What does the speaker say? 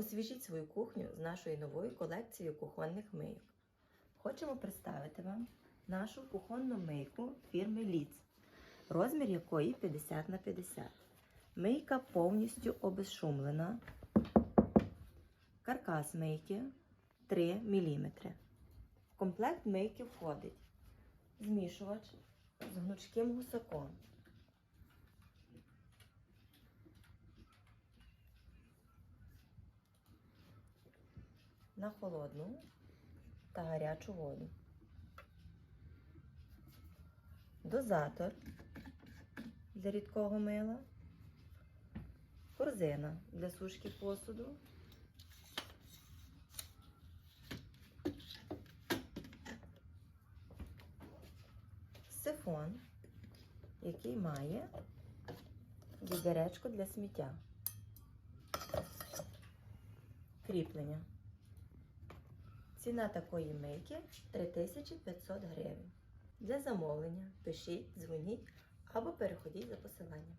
Освіжіть свою кухню з нашою новою колекцією кухонних мийок. Хочемо представити вам нашу кухонну мийку фірми Ліц, розмір якої 50 на 50. Мийка повністю обезшумлена. Каркас мийки 3 мм. В комплект мийки входить змішувач з гнучким гусаком. На холодну та гарячу воду. Дозатор для рідкого мила, корзина для сушки посуду, сифон, який має відеречко для сміття, кріплення. Ціна такої мийки 3500 гривень. Для замовлення пишіть, дзвоніть або переходіть за посиланням.